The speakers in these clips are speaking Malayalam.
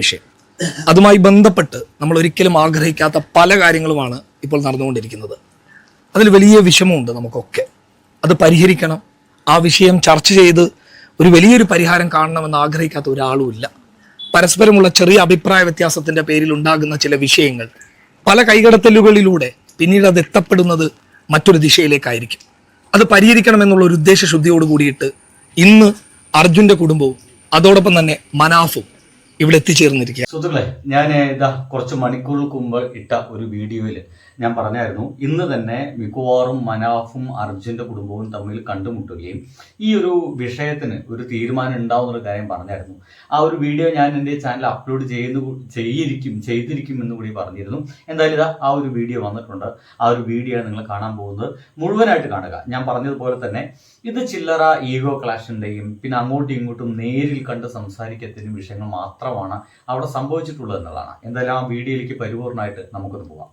വിഷയം. അതുമായി ബന്ധപ്പെട്ട് നമ്മൾ ഒരിക്കലും ആഗ്രഹിക്കാത്ത പല കാര്യങ്ങളുമാണ് ഇപ്പോൾ നടന്നുകൊണ്ടിരിക്കുന്നത്. അതിൽ വലിയ വിഷമമുണ്ട് നമുക്കൊക്കെ. അത് പരിഹരിക്കണം. ആ വിഷയം ചർച്ച ചെയ്ത് ഒരു വലിയൊരു പരിഹാരം കാണണമെന്ന് ആഗ്രഹിക്കാത്ത ഒരാളുമില്ല പരസ്പരമുള്ള ചെറിയ അഭിപ്രായ വ്യത്യാസത്തിന്റെ പേരിൽ ഉണ്ടാകുന്ന ചില വിഷയങ്ങൾ പല കൈകടത്തലുകളിലൂടെ പിന്നീട് അത് എത്തപ്പെടുന്നത് മറ്റൊരു ദിശയിലേക്കായിരിക്കും. അത് പരിഹരിക്കണമെന്നുള്ള ഒരു ഉദ്ദേശശുദ്ധിയോട് കൂടിയിട്ട് ഇന്ന് അർജുന്റെ കുടുംബവും അതോടൊപ്പം തന്നെ മനാഫും ഇവിടെ എത്തിച്ചേർന്നിരിക്കുക. സുഹൃത്തുക്കളെ ഞാൻ ഇതാ കുറച്ച് മണിക്കൂറുകൾക്ക് മുമ്പ് ഇട്ട ഒരു വീഡിയോയിൽ ഞാൻ പറഞ്ഞായിരുന്നു. ഇന്ന് തന്നെ മിക്കവാറും മനാഫും അർജുന്റെ കുടുംബവും തമ്മിൽ കണ്ടുമുട്ടുകയും ഈ ഒരു വിഷയത്തിന് ഒരു തീരുമാനം ഉണ്ടാവുന്നൊരു കാര്യം പറഞ്ഞായിരുന്നു. ആ ഒരു വീഡിയോ ഞാൻ എന്റെ ചാനൽ അപ്ലോഡ് ചെയ്യുന്നു ചെയ്യിരിക്കും ചെയ്തിരിക്കും എന്ന് കൂടി പറഞ്ഞിരുന്നു. എന്തായാലും ഇതാ ആ ഒരു വീഡിയോ വന്നിട്ടുണ്ട്. ആ ഒരു വീഡിയോ നിങ്ങൾ കാണാൻ പോകുന്നത്. മുഴുവനായിട്ട് കാണുക. ഞാൻ പറഞ്ഞതുപോലെ തന്നെ ഇത് ചില്ലറ ഈഗോ ക്ലാഷിന്റെയും പിന്നെ അങ്ങോട്ടും ഇങ്ങോട്ടും നേരിൽ കണ്ട് സംസാരിക്കത്തിനും വിഷയങ്ങൾ മാത്രമാണ് അവിടെ സംഭവിച്ചിട്ടുള്ളത് എന്നുള്ളതാണ്. എന്തായാലും ആ വീഡിയോയിലേക്ക് പരിപൂർണമായിട്ട് നമുക്കൊന്ന് പോവാം.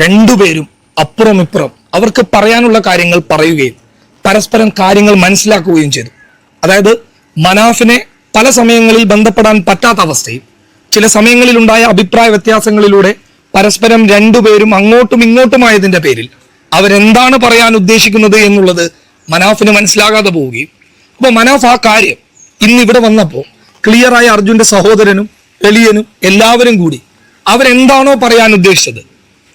രണ്ടുപേരും അപ്പുറം ഇപ്പുറം അവർക്ക് പറയാനുള്ള കാര്യങ്ങൾ പറയുകയും പരസ്പരം കാര്യങ്ങൾ മനസ്സിലാക്കുകയും ചെയ്തു. അതായത് മനാഫിനെ പല സമയങ്ങളിൽ ബന്ധപ്പെടാൻ പറ്റാത്ത അവസ്ഥയും ചില സമയങ്ങളിൽ ഉണ്ടായ അഭിപ്രായ വ്യത്യാസങ്ങളിലൂടെ പരസ്പരം രണ്ടുപേരും അങ്ങോട്ടും ഇങ്ങോട്ടുമായതിന്റെ പേരിൽ അവരെന്താണ് പറയാൻ ഉദ്ദേശിക്കുന്നത് എന്നുള്ളത് മനാഫിന് മനസ്സിലാകാതെ പോവുകയും. അപ്പൊ മനാഫ് ആ കാര്യം ഇന്ന് ഇവിടെ വന്നപ്പോൾ ക്ലിയറായ അർജുന്റെ സഹോദരനും എളിയനും എല്ലാവരും കൂടി അവരെന്താണോ പറയാൻ ഉദ്ദേശിച്ചത്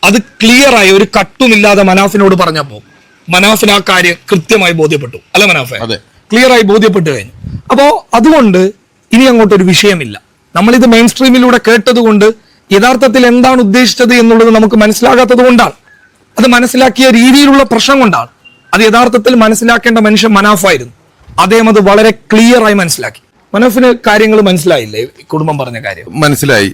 അത് ക്ലിയർ ആയി ഒരു കട്ടുമില്ലാതെ മനാഫിനോട് പറഞ്ഞപ്പോ മനാഫിന് ആ കാര്യം കൃത്യമായി ബോധ്യപ്പെട്ടു. അല്ല മനാഫെ? ക്ലിയറായി ബോധ്യപ്പെട്ടു കഴിഞ്ഞു. അപ്പോ അതുകൊണ്ട് ഇനി അങ്ങോട്ട് ഒരു വിഷയമില്ല. നമ്മളിത് മെയിൻ സ്ട്രീമിലൂടെ കേട്ടത് കൊണ്ട് യഥാർത്ഥത്തിൽ എന്താണ് ഉദ്ദേശിച്ചത് എന്നുള്ളത് നമുക്ക് മനസ്സിലാകാത്തത് കൊണ്ടാണ്. അത് മനസ്സിലാക്കിയ രീതിയിലുള്ള പ്രശ്നം കൊണ്ടാണ്. അത് യഥാർത്ഥത്തിൽ മനസ്സിലാക്കേണ്ട മനുഷ്യൻ മനാഫായിരുന്നു. അദ്ദേഹം അത് വളരെ ക്ലിയർ ആയി മനസ്സിലാക്കി. മനാഫിന് കാര്യങ്ങൾ മനസ്സിലായില്ലേ? കുടുംബം പറഞ്ഞ കാര്യം. മനസ്സിലായി.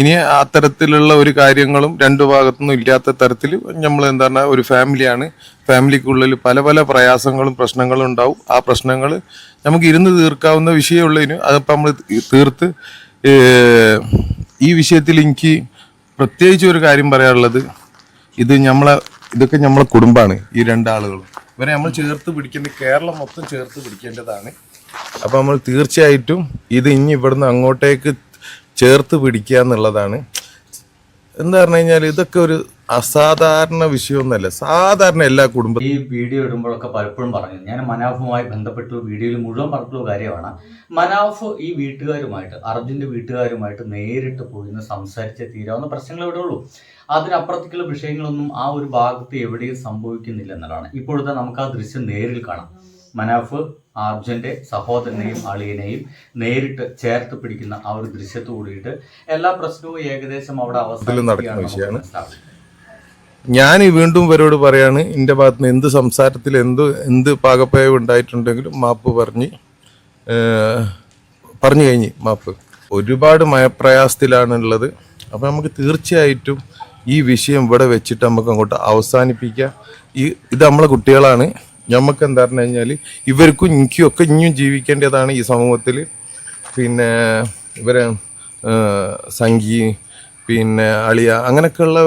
ഇനി അത്തരത്തിലുള്ള ഒരു കാര്യങ്ങളും രണ്ടു ഭാഗത്തുനിന്നും ഇല്ലാത്ത തരത്തിൽ നമ്മൾ എന്താണ് ഒരു ഫാമിലിയാണ്. ഫാമിലിക്കുള്ളിൽ പല പല പ്രയാസങ്ങളും പ്രശ്നങ്ങളും ഉണ്ടാവും. ആ പ്രശ്നങ്ങൾ നമുക്ക് ഇരുന്ന് തീർക്കാവുന്ന വിഷയമുള്ളതിന് അതിപ്പോൾ നമ്മൾ തീർത്ത് ഈ വിഷയത്തിൽ എനിക്ക് പ്രത്യേകിച്ച് ഒരു കാര്യം പറയാനുള്ളത്. ഇത് നമ്മളെ ഇതൊക്കെ നമ്മളെ കുടുംബമാണ് ഈ രണ്ടാളുകളും ഇവരെ നമ്മൾ ചേർത്ത് പിടിക്കേണ്ട കേരളം മൊത്തം ചേർത്ത് പിടിക്കേണ്ടതാണ്. അപ്പോൾ നമ്മൾ തീർച്ചയായിട്ടും ഇത് ഇനി ഇവിടുന്ന് അങ്ങോട്ടേക്ക് ചേർത്ത് പിടിക്കുക എന്നുള്ളതാണ്. എന്താ പറഞ്ഞു കഴിഞ്ഞാൽ ഇതൊക്കെ ഒരു അസാധാരണ വിഷയമൊന്നുമല്ല. സാധാരണ എല്ലാ കുടുംബ ഈ വീഡിയോ ഇടുമ്പോഴൊക്കെ പലപ്പോഴും പറഞ്ഞു. ഞാൻ മനാഫുമായി ബന്ധപ്പെട്ട് വീഡിയോയിൽ മുഴുവൻ പറഞ്ഞിട്ടുള്ള കാര്യമാണ്. മനാഫ് ഈ വീട്ടുകാരുമായിട്ട് അർജുന്റെ വീട്ടുകാരുമായിട്ട് നേരിട്ട് പോയി നിന്ന് സംസാരിച്ചേ തീരാവുന്ന പ്രശ്നങ്ങൾ ഇവിടെ ഉള്ളൂ. അതിനപ്പുറത്തേക്കുള്ള വിഷയങ്ങളൊന്നും ആ ഒരു ഭാഗത്ത് എവിടെയും സംഭവിക്കുന്നില്ല എന്നതാണ് ഇപ്പോഴത്തെ നമുക്ക് ആ ദൃശ്യം നേരിൽ കാണാം. മനാഫ് അർജുന്റെ സഹോദരനെയും അളിയനെയും നേരിട്ട് ചേർത്ത് പിടിക്കുന്ന ആ ഒരു ദൃശ്യത്തോടിയിട്ട് എല്ലാ പ്രശ്നവും ഏകദേശം അവിടെ നടക്കുന്ന അവസാനിക്കുകയാണ് വിഷയമാണ്. ഞാൻ വീണ്ടും ഇവരോട് പറയാണ് എന്റെ ഭാഗത്ത് നിന്ന് എന്ത് സംസാരത്തിൽ എന്ത് എന്ത് പാകപ്പയവ് ഉണ്ടായിട്ടുണ്ടെങ്കിലും മാപ്പ് പറഞ്ഞ് പറഞ്ഞു കഴിഞ്ഞ് മാപ്പ്. ഒരുപാട് മയപ്രയാസത്തിലാണുള്ളത്. അപ്പം നമുക്ക് തീർച്ചയായിട്ടും ഈ വിഷയം ഇവിടെ വെച്ചിട്ട് നമുക്ക് അങ്ങോട്ട് അവസാനിപ്പിക്കാം. ഈ ഇത് നമ്മളെ കുട്ടികളാണ്. നമുക്ക് എന്താ പറഞ്ഞു കഴിഞ്ഞാൽ ഇവർക്കും എനിക്കും ഒക്കെ ഇനിയും ജീവിക്കേണ്ടതാണ് ഈ സമൂഹത്തിൽ പിന്നെ ഇവരെ സംഗീ പിന്നെ അളിയ അങ്ങനെയൊക്കെയുള്ള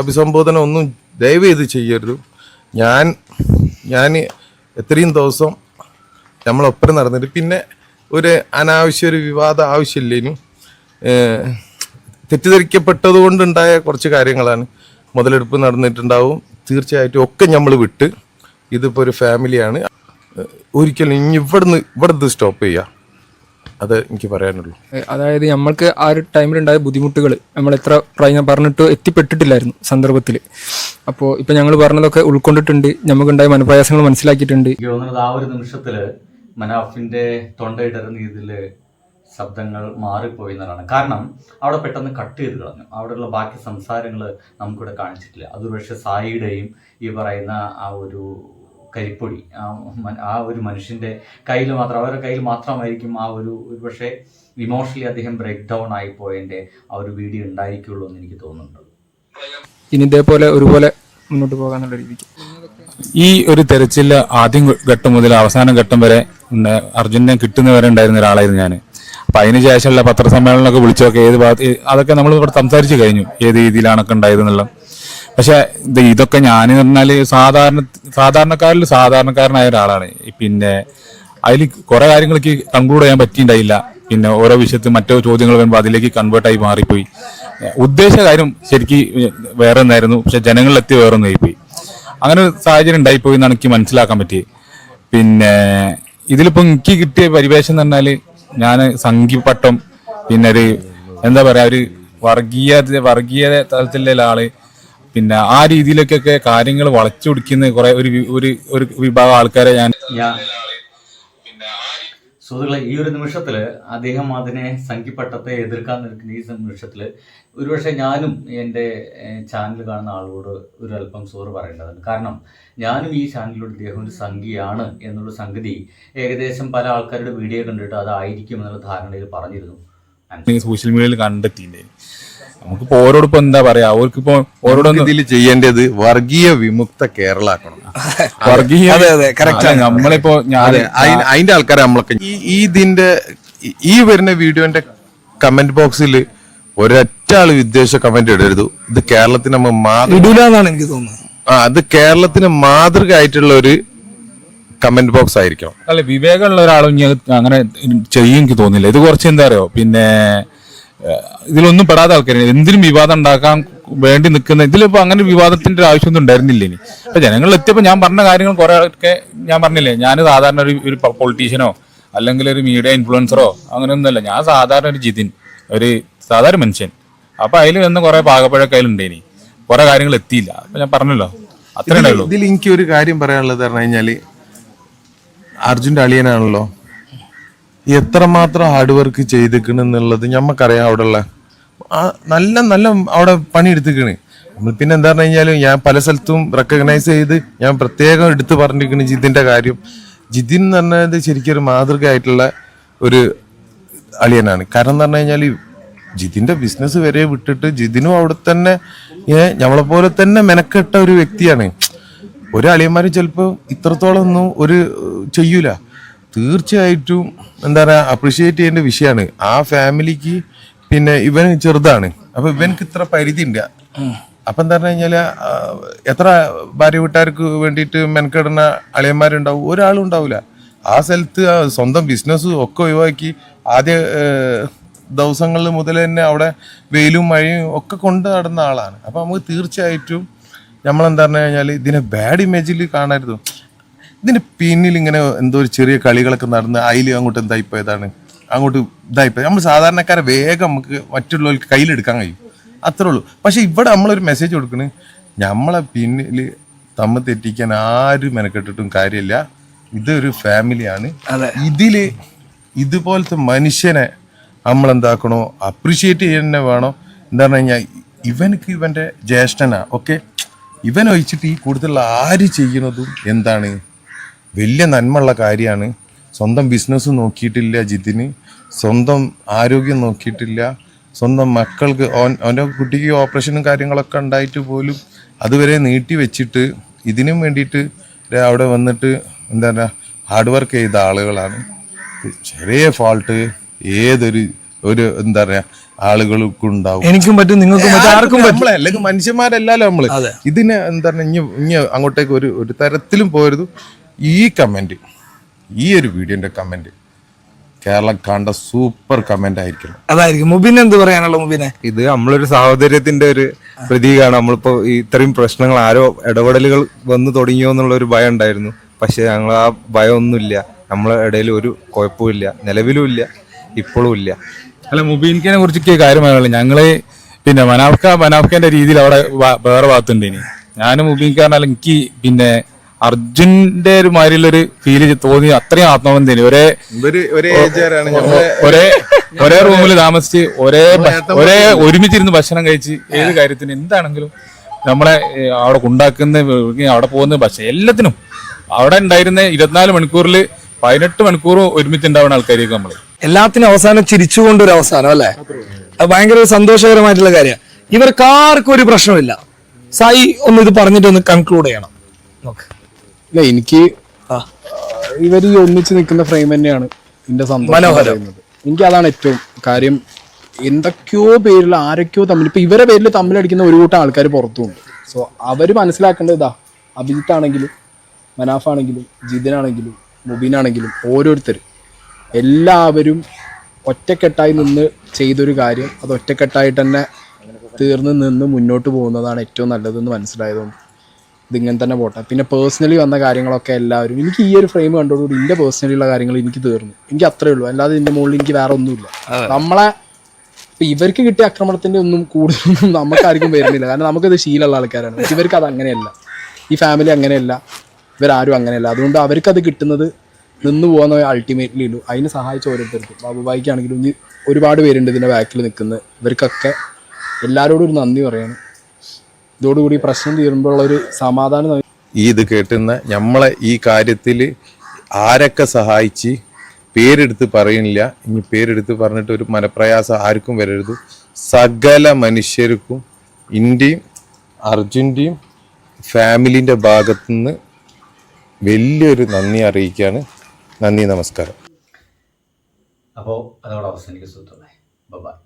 അഭിസംബോധന ഒന്നും ദയവ് ചെയ്ത് ചെയ്യരുത്. ഞാൻ ഞാൻ എത്രയും ദിവസം നമ്മളൊപ്പം നടന്നിട്ട് പിന്നെ ഒരു അനാവശ്യ ഒരു വിവാദ ആവശ്യമില്ലേനും തെറ്റിദ്ധരിക്കപ്പെട്ടതുകൊണ്ടുണ്ടായ തെറ്റിദ്ധരിക്കപ്പെട്ടത് കൊണ്ടുണ്ടായ കുറച്ച് കാര്യങ്ങളാണ് മുതലെടുപ്പ് നടന്നിട്ടുണ്ടാവും. തീർച്ചയായിട്ടും ഒക്കെ നമ്മൾ വിട്ട് ഇതിപ്പോൾ ഒരു ഫാമിലിയാണ്. ഒരിക്കലും ഇനി ഇവിടുന്ന് ഇവിടുന്ന് സ്റ്റോപ്പ് ചെയ്യുക അത് എനിക്ക് പറയാനുള്ളൂ. അതായത് നമ്മൾക്ക് ആ ഒരു ടൈമിലുണ്ടായ ബുദ്ധിമുട്ടുകൾ നമ്മൾ എത്ര പ്രായം പറഞ്ഞിട്ട് എത്തിപ്പെട്ടിട്ടില്ലായിരുന്നു സന്ദർഭത്തിൽ അപ്പോൾ ഇപ്പം ഞങ്ങൾ പറഞ്ഞതൊക്കെ ഉൾക്കൊണ്ടിട്ടുണ്ട്. നമുക്കുണ്ടായ മനപ്രയാസങ്ങൾ മനസ്സിലാക്കിയിട്ടുണ്ട്. എനിക്ക് തോന്നുന്നത് ആ ഒരു നിമിഷത്തിൽ മനാഫിന്റെ തൊണ്ടയിടറുന്ന രീതിയിൽ ശബ്ദങ്ങൾ മാറിപ്പോയി എന്നതാണ് കാരണം അവിടെ പെട്ടെന്ന് കട്ട് ചെയ്ത് കളഞ്ഞു. അവിടെയുള്ള ബാക്കി സംസാരങ്ങൾ നമുക്കിവിടെ കാണിച്ചിട്ടില്ല. അതൊരു പക്ഷേ സായിയുടെയും ഈ പറയുന്ന ആ ഒരു കരിപ്പൊടി ആ ഒരു മനുഷ്യന്റെ കയ്യിൽ മാത്രം അവരുടെ കയ്യിൽ മാത്രമായിരിക്കും ആ ഒരു ഒരു പക്ഷേ ഇമോഷണലി അദ്ദേഹം ബ്രേക്ക് ഡൗൺ ആയി പോയതിന്റെ ആ ഒരു വീഡിയോ ഉണ്ടായിരിക്കുള്ളൂ എന്ന് എനിക്ക് തോന്നുന്നുണ്ട്. ഇനി ഇതേപോലെ ഒരുപോലെ മുന്നോട്ട് പോകാന്നുള്ള രീതിക്ക്. ഈ ഒരു തെരച്ചിൽ ആദ്യം ഘട്ടം മുതൽ അവസാന ഘട്ടം വരെ അർജുനെ കിട്ടുന്നവരെ ഉണ്ടായിരുന്ന ഒരാളായിരുന്നു ഞാൻ അപ്പൊ അതിന് ശേഷമുള്ള പത്രസമ്മേളനമൊക്കെ വിളിച്ചൊക്കെ ഏത് ഭാഗത്ത് അതൊക്കെ നമ്മൾ ഇവിടെ സംസാരിച്ചു കഴിഞ്ഞു. ഏത് രീതിയിലാണൊക്കെ ഉണ്ടായതെന്നുള്ള. പക്ഷെ ഇത് ഇതൊക്കെ ഞാൻ പറഞ്ഞാൽ സാധാരണ സാധാരണക്കാരിൽ സാധാരണക്കാരനായ ഒരാളാണ്. പിന്നെ അതിൽ കുറെ കാര്യങ്ങൾക്ക് കൺക്ലൂഡ് ചെയ്യാൻ പറ്റിയിട്ടുണ്ടായില്ല. പിന്നെ ഓരോ വിഷയത്തിൽ മറ്റോ ചോദ്യങ്ങൾ വരുമ്പോൾ അതിലേക്ക് കൺവേർട്ടായി മാറിപ്പോയി. ഉദ്ദേശ കാര്യം ശരിക്ക് വേറെ ഒന്നായിരുന്നു. പക്ഷെ ജനങ്ങളിലെത്തി വേറെ ഒന്നായിപ്പോയി അങ്ങനെ ഒരു സാഹചര്യം ഉണ്ടായിപ്പോയി എന്നാണ് എനിക്ക് മനസ്സിലാക്കാൻ പറ്റി പിന്നെ ഇതിലിപ്പോ എനിക്ക് കിട്ടിയ പരിവേഷം എന്ന് പറഞ്ഞാൽ ഞാൻ സംഘിപ്പട്ടം പിന്നെ ഒരു എന്താ പറയാ ഒരു വർഗീയ വർഗീയ തലത്തിലുള്ള ആൾ പിന്നെ ആ രീതിയിലേക്കൊക്കെ കാര്യങ്ങൾ വളച്ചൊടിക്കുന്ന കുറെ ഒരു ഒരു ഒരു വിഭാഗം ആൾക്കാരെ ഞാൻ സുഹൃത്തുക്കളെ ഈ ഒരു നിമിഷത്തിൽ അദ്ദേഹം അതിനെ സംഖ്യപ്പട്ടത്തെ എതിർക്കാൻ നിൽക്കുന്ന ഈ നിമിഷത്തിൽ ഒരുപക്ഷെ ഞാനും എന്റെ ചാനൽ കാണുന്ന ആളോട് ഒരു അല്പം സോറ് പറയേണ്ടതാണ്. കാരണം ഞാനും ഈ ചാനലിലൂടെ ഇദ്ദേഹം ഒരു സംഖ്യയാണ് എന്നുള്ള സംഗതി ഏകദേശം പല ആൾക്കാരുടെ വീഡിയോ കണ്ടിട്ട് അതായിരിക്കും എന്നുള്ള ധാരണയിൽ പറഞ്ഞിരുന്നു. സോഷ്യൽ മീഡിയയിൽ കണ്ടെത്തിയില്ലേ? നമുക്കിപ്പോ ഓരോടൊപ്പം എന്താ പറയാ? അവർക്കിപ്പോ ഓരോടൊന്നും ഇതിൽ ചെയ്യേണ്ടത് വർഗീയ വിമുക്ത കേരള ആക്കണം വർഗീയ നമ്മളിപ്പോ ഞാൻ അതിന്റെ ആൾക്കാരെ നമ്മളൊക്കെ ഈ ഇതിന്റെ ഈ- വരുന്ന വീഡിയോന്റെ കമന്റ് ബോക്സിൽ ഒരൊറ്റ ആൾ വിദ്വേഷ കമന്റ് ഇടരുത്. ഇത് കേരളത്തിന് നമ്മ മാതൃ ഇടൂല എന്നാണ് എനിക്ക് തോന്നുന്നത്. ആ അത് കേരളത്തിന് മാതൃക ആയിട്ടുള്ള ഒരു കമന്റ് ബോക്സ് ആയിരിക്കണം. അല്ല വിവേകമുള്ള ഒരാളും അങ്ങനെ ചെയ്യും എനിക്ക് തോന്നില്ല ഇത് കുറച്ച് എന്താ അറിയോ? പിന്നെ ഇതിലൊന്നും പെടാത്ത ആൾക്കാർ എന്തിനും വിവാദം ഉണ്ടാക്കാൻ വേണ്ടി നിൽക്കുന്ന ഇതിലിപ്പോ അങ്ങനെ വിവാദത്തിന്റെ ഒരു ആവശ്യമൊന്നും ഉണ്ടായിരുന്നില്ല ഇനി? അപ്പൊ ജനങ്ങളിൽ എത്തിയപ്പോ ഞാൻ പറഞ്ഞ കാര്യങ്ങൾ കുറെ ഒക്കെ ഞാൻ പറഞ്ഞില്ലേ ഞാൻ സാധാരണ ഒരു ഒരു പൊളിറ്റീഷ്യനോ അല്ലെങ്കിൽ ഒരു മീഡിയ ഇൻഫ്ലുവൻസറോ അങ്ങനെയൊന്നുമല്ല. ഞാൻ സാധാരണ ഒരു ജിതിൻ ഒരു സാധാരണ മനുഷ്യൻ. അപ്പൊ അതിൽ വന്ന് കുറെ പാകപ്പഴൊക്കെ അതിലുണ്ടേനി കുറെ കാര്യങ്ങൾ എത്തിയില്ല. അപ്പൊ ഞാൻ പറഞ്ഞല്ലോ. അത്രേ ഉണ്ടായുള്ളൂ ഇതിൽ എനിക്ക് ഒരു കാര്യം പറയാനുള്ളത് പറഞ്ഞു കഴിഞ്ഞാൽ അർജുന്റെ അളിയനാണല്ലോ. എത്രമാത്രം ഹാർഡ് വർക്ക് ചെയ്തിക്കണ് എന്നുള്ളത് ഞമ്മക്കറിയാം അവിടെ ഉള്ള നല്ല നല്ല അവിടെ പണിയെടുത്തിക്കണ് നമ്മൾ പിന്നെ എന്താ പറഞ്ഞു കഴിഞ്ഞാൽ ഞാൻ പല സ്ഥലത്തും റെക്കഗ്നൈസ് ചെയ്ത് ഞാൻ പ്രത്യേകം എടുത്ത് പറഞ്ഞിരിക്കണ് ജിതിന്റെ കാര്യം. ജിതിൻ എന്ന് പറഞ്ഞത് ശരിക്കും ഒരു മാതൃകയായിട്ടുള്ള ഒരു അളിയനാണ്. കാരണം എന്ന് പറഞ്ഞു കഴിഞ്ഞാൽ ജിതിന്റെ ബിസിനസ് വരെ വിട്ടിട്ട് ജിതിനും അവിടെ തന്നെ നമ്മളെപ്പോലെ പോലെ തന്നെ മെനക്കെട്ട ഒരു വ്യക്തിയാണ്. ഒരു അളിയന്മാരും ചിലപ്പോൾ ഇത്രത്തോളം ഒന്നും ഒരു ചെയ്യൂല. തീർച്ചയായിട്ടും എന്താ പറയാ അപ്രിഷിയേറ്റ് ചെയ്യേണ്ട വിഷയമാണ് ആ ഫാമിലിക്ക് പിന്നെ ഇവൻ ചെറുതാണ്. അപ്പൊ ഇവനക്ക് ഇത്ര പരിധി ഉണ്ട് അപ്പൊ എന്താ പറഞ്ഞു കഴിഞ്ഞാൽ എത്ര ഭാര്യ വീട്ടുകാർക്ക് വേണ്ടിയിട്ട് മെനക്കെടുന്ന അളിയന്മാരുണ്ടാവും? ഒരാളും ഉണ്ടാവില്ല ആ സ്ഥലത്ത് സ്വന്തം ബിസിനസ് ഒക്കെ ഒഴിവാക്കി ആദ്യ ദിവസങ്ങളിൽ മുതൽ തന്നെ അവിടെ വെയിലും മഴയും ഒക്കെ കൊണ്ട് നടന്ന ആളാണ്. അപ്പൊ നമുക്ക് തീർച്ചയായിട്ടും നമ്മളെന്താ പറഞ്ഞു കഴിഞ്ഞാൽ ഇതിനെ ബാഡ് ഇമേജിൽ കാണരുത്. ഇതിന്റെ പിന്നിൽ ഇങ്ങനെ എന്തോ ഒരു ചെറിയ കളികളൊക്കെ നടന്ന് അതിൽ അങ്ങോട്ട് എന്തായിപ്പോയതാണ് അങ്ങോട്ട് ഇതായിപ്പോയി നമ്മൾ സാധാരണക്കാരെ വേഗം നമുക്ക് മറ്റുള്ളവർക്ക് കയ്യിലെടുക്കാൻ കഴിയും. അത്രേ ഉള്ളൂ. പക്ഷെ ഇവിടെ നമ്മളൊരു മെസ്സേജ് കൊടുക്കണേ നമ്മളെ പിന്നിൽ തമ്മ തെറ്റിക്കാൻ ആരും മെനക്കെട്ടിട്ടും കാര്യമില്ല. ഇതൊരു ഫാമിലിയാണ് ഇതിൽ ഇതുപോലത്തെ മനുഷ്യനെ നമ്മൾ എന്താക്കണോ അപ്രിഷിയേറ്റ് ചെയ്യുന്ന വേണോ. എന്താ പറഞ്ഞു കഴിഞ്ഞാൽ ഇവനക്ക് ഇവന്റെ ജ്യേഷ്ഠനാ ഓക്കെ ഇവൻ ഒഴിച്ചിട്ട് ഈ കൂടുതൽ ആര് ചെയ്യുന്നതും എന്താണ്? വലിയ നന്മയുള്ള കാര്യമാണ്. സ്വന്തം ബിസിനസ് നോക്കിയിട്ടില്ല ജിതിന്. സ്വന്തം ആരോഗ്യം നോക്കിയിട്ടില്ല. സ്വന്തം മക്കൾക്ക് ഓൻ അവന്റെ കുട്ടിക്ക് ഓപ്പറേഷനും കാര്യങ്ങളൊക്കെ ഉണ്ടായിട്ട് പോലും അതുവരെ നീട്ടി വെച്ചിട്ട് ഇതിനും വേണ്ടിയിട്ട് അവിടെ വന്നിട്ട് എന്താ പറയുക ഹാർഡ് വർക്ക് ചെയ്ത ആളുകളാണ്. ചെറിയ ഫാൾട്ട് ഏതൊരു ഒരു എന്താ പറയാ ആളുകൾക്കും ഉണ്ടാവും. എനിക്കും പറ്റും നിങ്ങൾക്കും ആർക്കും പറ്റില്ല അല്ലെങ്കിൽ മനുഷ്യന്മാരല്ലല്ലോ നമ്മൾ ഇതിന് എന്താ എന്താണ് ഇനി ഇനി അങ്ങോട്ടേക്ക് ഒരു ഒരു തരത്തിലും പോരുത്. ഈ കമന്റ് ഈ ഒരു വീഡിയോന്റെ കമന്റ് കേരളം കണ്ട സൂപ്പർ കമന്റ് ആയിരിക്കണം. അതായിരിക്കും. മുബിൻ എന്ത് പറയാനുള്ള മുബിനെ? ഇത് നമ്മളൊരു സാഹോദര്യത്തിന്റെ ഒരു പ്രതീകമാണ് നമ്മളിപ്പോ ഇത്രയും പ്രശ്നങ്ങൾ ആരോ ഇടപെടലുകൾ വന്നു തുടങ്ങിയോ എന്നുള്ള ഒരു ഭയം ഉണ്ടായിരുന്നു. പക്ഷെ ഞങ്ങൾ ആ ഭയമൊന്നുമില്ല. നമ്മളെ ഇടയിൽ ഒരു കുഴപ്പമില്ല നിലവിലും ഇല്ല. ഇപ്പോഴും ഇല്ല. അല്ല മുബീൻഖിനെ കുറിച്ചൊക്കെ കാര്യമാണല്ലോ ഞങ്ങൾ പിന്നെ മനാഫ്ക മനാഫ്കന്റെ രീതിയിൽ അവിടെ വേറെ ഭാഗത്തുണ്ട് ഇനി. ഞാനും മുബീൻ കാരണം എനിക്ക് പിന്നെ അർജുന്റെ ഒരു മാതിരിയുള്ളൊരു ഫീൽ തോന്നി. അത്രയും ആത്മബന്ധം ഒരേ ഒരേ ഒരേ ഒരേ റൂമിൽ താമസിച്ച് ഒരേ ഒരേ ഒരുമിച്ചിരുന്ന് ഭക്ഷണം കഴിച്ച് ഏത് കാര്യത്തിന് എന്താണെങ്കിലും നമ്മളെ അവിടെ ഉണ്ടാക്കുന്ന അവിടെ പോകുന്ന ഭക്ഷണം എല്ലാത്തിനും. അവിടെ ഉണ്ടായിരുന്ന ഇരുപത്തിനാല് മണിക്കൂറിൽ പതിനെട്ട് മണിക്കൂർ ഒരുമിച്ച് ഉണ്ടാവുന്ന ആൾക്കാരേക്ക് നമ്മൾ. എല്ലാത്തിനും അവസാനം ചിരിച്ചുകൊണ്ട് ഒരു അവസാനം അല്ലേ? അത് ഭയങ്കര സന്തോഷകരമായിട്ടുള്ള കാര്യമാണ്. ഇവർക്ക് ആർക്കും ഒരു പ്രശ്നമില്ല സായി ഒന്ന് ഇത് പറഞ്ഞിട്ട് ഒന്ന് കൺക്ലൂഡ് ചെയ്യണം. നോക്ക് ഇല്ല എനിക്ക് ഇവർ ഈ ഒന്നിച്ച് നിൽക്കുന്ന ഫ്രെയിം തന്നെയാണ് എന്റെ സന്തോഷം മനോഹരം. എനിക്ക് അതാണ് ഏറ്റവും കാര്യം. എന്തൊക്കെയോ പേരിൽ ആരൊക്കെയോ തമ്മിൽ ഇപ്പൊ ഇവരെ പേരിൽ തമ്മിലടിക്കുന്ന ഒരു കൂട്ടം ആൾക്കാർ പുറത്തുമുണ്ട് സോ അവർ മനസ്സിലാക്കേണ്ടത് ഇതാ അഭിജിത്ത് ആണെങ്കിലും മനാഫ് ആണെങ്കിലും ജിതിനാണെങ്കിലും മുബീനാണെങ്കിലും ഓരോരുത്തർ എല്ലാവരും ഒറ്റക്കെട്ടായി നിന്ന് ചെയ്തൊരു കാര്യം അത് ഒറ്റക്കെട്ടായിട്ട് തന്നെ തീർന്ന് നിന്ന് മുന്നോട്ട് പോകുന്നതാണ് ഏറ്റവും നല്ലതെന്ന് മനസ്സിലായതുകൊണ്ട്. ഇതിങ്ങനെ തന്നെ പോട്ടെ. പിന്നെ പേഴ്സണലി വന്ന കാര്യങ്ങളൊക്കെ എല്ലാവരും എനിക്ക് ഈ ഒരു ഫ്രെയിം കണ്ടോടുകൂടി എന്റെ പേഴ്സണലി ഉള്ള കാര്യങ്ങൾ എനിക്ക് തീർന്നു. എനിക്ക് അത്രേ ഉള്ളൂ. അല്ലാതെ ഇതിന്റെ മുകളിൽ എനിക്ക് വേറെ ഒന്നുമില്ല. നമ്മളെ ഇപ്പൊ ഇവർക്ക് കിട്ടിയ ആക്രമണത്തിന്റെ ഒന്നും കൂടുതലൊന്നും നമുക്കാർക്കും വരുന്നില്ല. കാരണം നമുക്കത് ശീലമുള്ള ആൾക്കാരാണ്. ഇവർക്ക് അത് അങ്ങനെയല്ല. ഈ ഫാമിലി അങ്ങനെയല്ല. ഇവരാരും അങ്ങനെയല്ല. അതുകൊണ്ട് അവർക്കത് കിട്ടുന്നത് നിന്ന് പോകുന്ന അൾട്ടിമേറ്റ്ലി ഉള്ളൂ. അതിനെ സഹായിച്ച ഓരോരുത്തർക്കും. ബാബുബായിക്കാണെങ്കിലും ഇനി ഒരുപാട് പേരുണ്ട് ഇതിന്റെ ബാക്കിൽ നിൽക്കുന്നത് ഇവർക്കൊക്കെ എല്ലാവരോടും ഒരു നന്ദി പറയാണ്. ഇതോടുകൂടി പ്രശ്നം തീരുമ്പോഴുള്ള ഒരു സമാധാനം ഈ ഇത് കേട്ടുന്ന നമ്മളെ ഈ കാര്യത്തിൽ ആരൊക്കെ സഹായിച്ച് പേരെടുത്ത് പറയുന്നില്ല ഇനി പേരെടുത്ത് പറഞ്ഞിട്ട് ഒരു മനപ്രയാസം ആർക്കും വരരുത്. സകല മനുഷ്യർക്കും ഇന്ത്യയും അർജുന്റെയും ഫാമിലിന്റെ ഭാഗത്തുനിന്ന് വലിയൊരു നന്ദി അറിയിക്കുകയാണ്. നന്ദി നമസ്കാരം. അപ്പോൾ അതോടെ അവസാനിക്കും സുഹൃത്തുക്കളെ. ബൈ